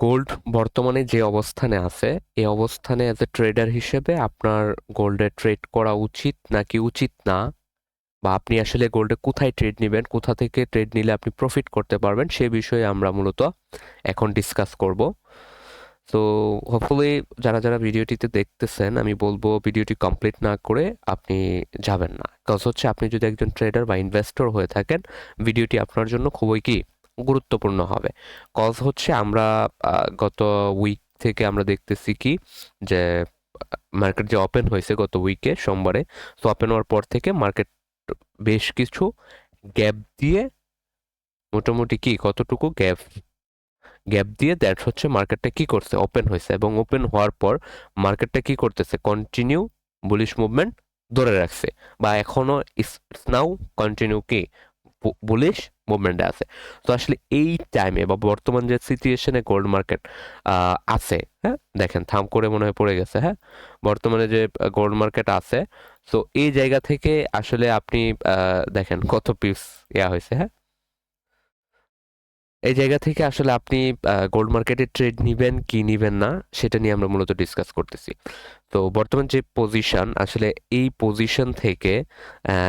Gold বর্তমানে যে অবস্থানে আছে, এই অবস্থানে অ্যাজ এ ট্রেডার হিসেবে আপনার গোল্ডে ট্রেড করা উচিত নাকি উচিত না? বা আপনি আসলে গোল্ডে কোথায় ট্রেড নেবেন, কোথা থেকে ট্রেড নিলে আপনি প্রফিট করতে পারবেন, সে বিষয়ে আমরা মূলত এখন ডিসকাস করব। তো হোপফুলি যারা যারা ভিডিওটিতে দেখতেছেন, আমি বলব ভিডিওটি কমপ্লিট না করে আপনি যাবেন না। কজ হচ্ছে আপনি যদি একজন ট্রেডার বা ইনভেস্টর হয়ে থাকেন, ভিডিওটি আপনার জন্য খুবই কি গুরুত্বপূর্ণ হবে। কজ হচ্ছে আমরা গত উইক থেকে আমরা দেখতেছি কি যে মার্কেট যে ওপেন হয়েছে গত উইকে সোমবারে, তো ওপেন হওয়ার পর থেকে মার্কেট বেশ কিছু গ্যাপ দিয়ে মোটামুটি কি কতটুকু গ্যাপ গ্যাপ দিয়ে দ্যাট হচ্ছে মার্কেটটা কি করছে ওপেন হয়েছে। এবং ওপেন হওয়ার পর মার্কেটটা কি করতেছে? কন্টিনিউ বুলিশ মুভমেন্ট ধরে রাখছে। বা এখনও নাও কন্টিনিউ কি বুলিশ মুভমেন্টে আছে। তো আসলে এই টাইমে বা বর্তমান যে সিচুয়েশনে গোল্ড মার্কেট আছে হ্যাঁ? দেখেন, থাম করে মনে হয় পড়ে গেছে হ্যাঁ? বর্তমানে যে গোল্ড মার্কেট আছে, তো এই জায়গা থেকে আসলে আপনি দেখেন কত পিস ইয়া হয়েছে হ্যাঁ? এই জায়গা থেকে আসলে আপনি গোল্ড মার্কেটে ট্রেড নিবেন কি নিবেন না, সেটা নিয়ে আমরা মূলত ডিসকাস করতেছি। তো বর্তমান যে পজিশন আসলে এই পজিশন থেকে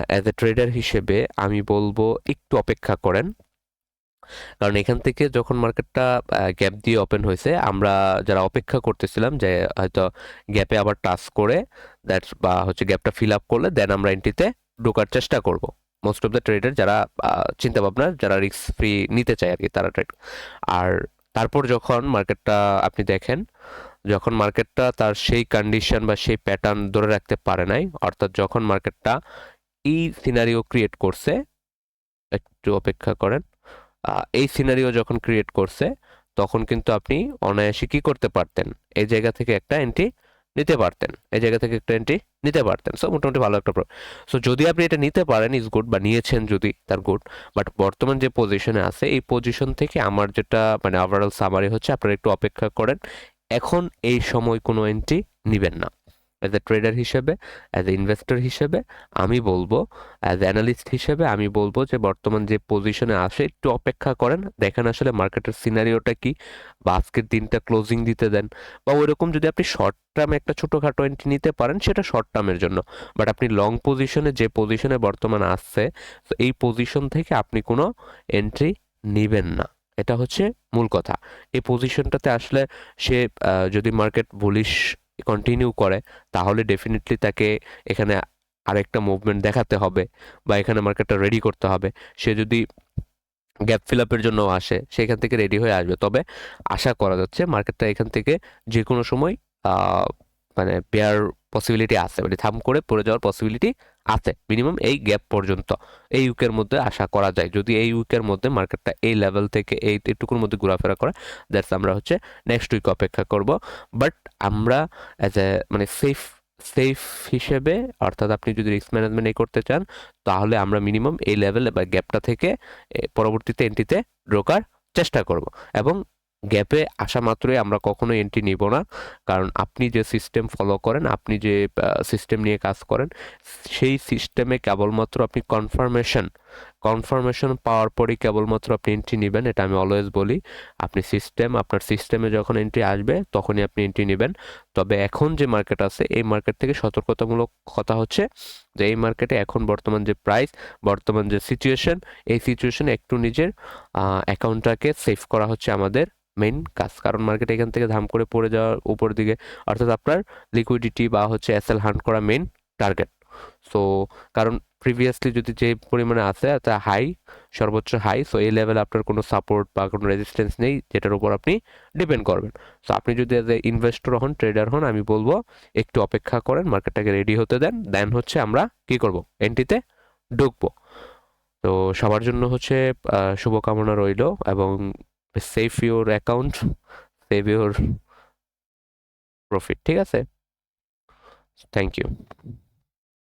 অ্যাজ এ ট্রেডার হিসেবে আমি বলব একটু অপেক্ষা করেন। কারণ এখান থেকে যখন মার্কেটটা গ্যাপ দিয়ে ওপেন হয়েছে, আমরা যারা অপেক্ষা করতেছিলাম যে হয়তো গ্যাপে আবার টাচ করে দ্যাটস বা হচ্ছে গ্যাপটা ফিল আপ করলে দেন আমরা এন্ট্রিতে ঢোকার চেষ্টা করব। মোস্ট অফ দ্য ট্রেডার যারা চিন্তা ভাবনা যারা রিস্ক ফ্রি নিতে চায় আর কি তারা ট্রেড আর তারপর যখন মার্কেটটা আপনি দেখেন, যখন মার্কেটটা তার সেই কন্ডিশন বা সেই প্যাটার্ন ধরে রাখতে পারে নাই, অর্থাৎ যখন মার্কেটটা এই সিনারিও ক্রিয়েট করছে, একটু অপেক্ষা করেন এই সিনারিও যখন ক্রিয়েট করছে, তখন কিন্তু আপনি অনায়াসে কি করতে পারতেন? এই জায়গা থেকে একটা এন্ট্রি নিতে পারতেন। এই জায়গা থেকে এন্ট্রি নিতে পারতেন। সো মোটামুটি ভালো একটা সো যদি আপনি এটা নিতে পারেন ইজ গুড বা নিয়েছেন যদি, তার গুড বাট বর্তমান যে পজিশনে আছে, এই পজিশন থেকে আমার যেটা মানে ওভারঅল সামারি হচ্ছে, আপনারা একটু অপেক্ষা করেন। এখন এই সময় কোনো এন্ট্রি নেবেন না। অ্যাজ এ ট্রেডার হিসেবে অ্যাজ এ ইনভেস্টর হিসেবে, আমি বলব অ্যাজ অ্যানালিস্ট হিসেবে আমি বলব যে বর্তমান যে পজিশনে আসে একটু অপেক্ষা করেন, দেখেন আসলে মার্কেটের সিনারিওটা কি, বা আজকের দিনটা ক্লোজিং দিতে দেন, বা ওইরকম যদি আপনি শর্ট টার্মে একটা ছোটোখাটো এন্ট্রি নিতে পারেন, সেটা শর্ট টার্মের জন্য। বাট আপনি লং পজিশনে যে পজিশনে বর্তমান আসছে, তো এই পজিশন থেকে আপনি কোনো এন্ট্রি নেবেন না। এটা হচ্ছে মূল কথা। এই পজিশনটাতে আসলে সে যদি মার্কেট বুলিশ কন্টিনিউ করে, তাহলে ডেফিনেটলি তাকে এখানে আরেকটা মুভমেন্ট দেখাতে হবে বা এখানে মার্কেটটা রেডি করতে হবে। সে যদি গ্যাপ ফিল আপের জন্য আসে সেখান থেকে রেডি হয়ে আসবে। তবে আশা করা যাচ্ছে মার্কেটটা এখান থেকে যে কোনো সময় মানে পেয়ার পসিবিলিটি আছে মানে থাম করে পড়ে যাওয়ার পসিবিলিটি আছে মিনিমাম এই গ্যাপ পর্যন্ত। এই উইকের মধ্যে আশা করা যায়। যদি এই উইকের মধ্যে মার্কেটটা এই লেভেল থেকে এই এটুকুর মধ্যে ঘোরাফেরা করে দ্যাটস আমরা হচ্ছে নেক্সট উইক অপেক্ষা করব। বাট আমরা অ্যাজ এ মানে সেফ সেফ হিসেবে, অর্থাৎ আপনি যদি রিস্ক ম্যানেজমেন্ট এই করতে চান, তাহলে আমরা মিনিমাম এই লেভেল বা গ্যাপটা থেকে পরবর্তীতে এন্ট্রিতে ঢোকার চেষ্টা করব। এবং গ্যাপে আসা মাত্রই আমরা কখনো এন্ট্রি নিব না। কারণ আপনি যে সিস্টেম ফলো করেন, আপনি যে সিস্টেম নিয়ে কাজ করেন, সেই সিস্টেমে কেবলমাত্র আপনি কনফার্মেশন কনফার্মেশন পাওয়ার পরেই কেবলমাত্র আপনি এন্ট্রি নেবেন, এটা আমি অলওয়েজ বলি। আপনি সিস্টেম আপনার সিস্টেমে যখন এন্ট্রি আসবে, তখনই আপনি এন্ট্রি নেবেন। তবে এখন যে মার্কেট আছে, এই মার্কেট থেকে সতর্কতামূলক কথা হচ্ছে যে, এই মার্কেটে এখন বর্তমান যে প্রাইস বর্তমান যে সিচুয়েশন এই সিচুয়েশনে একটু নিজের অ্যাকাউন্টটাকে সেভ করা হচ্ছে আমাদের মেইন কাজ। কারণ মার্কেট এখান থেকে ধাম করে পড়ে যাওয়ার উপর দিকে, অর্থাৎ আপনার লিকুইডিটি বা হচ্ছে এসএল হান্ট করা মেইন টার্গেট সো কারণ প্রিভিয়াসলি যদি যে পরিমাণে আছে তা হাই সর্বোচ্চ হাই সো এই লেভেলে আপনার কোনো সাপোর্ট বা কোনো রেজিস্ট্যান্স নেই, যেটার উপর আপনি ডিপেন্ড করবেন। সো আপনি যদি এজ এ ইনভেস্টর হন ট্রেডার হন, আমি বলব একটু অপেক্ষা করেন মার্কেটটাকে রেডি হতে দেন দেন হচ্ছে আমরা কি করব? এন্ট্রিতে ঢুকবো। তো সবার জন্য হচ্ছে শুভকামনা রইল এবং safe your account save your profit ঠিক আছে? Thank you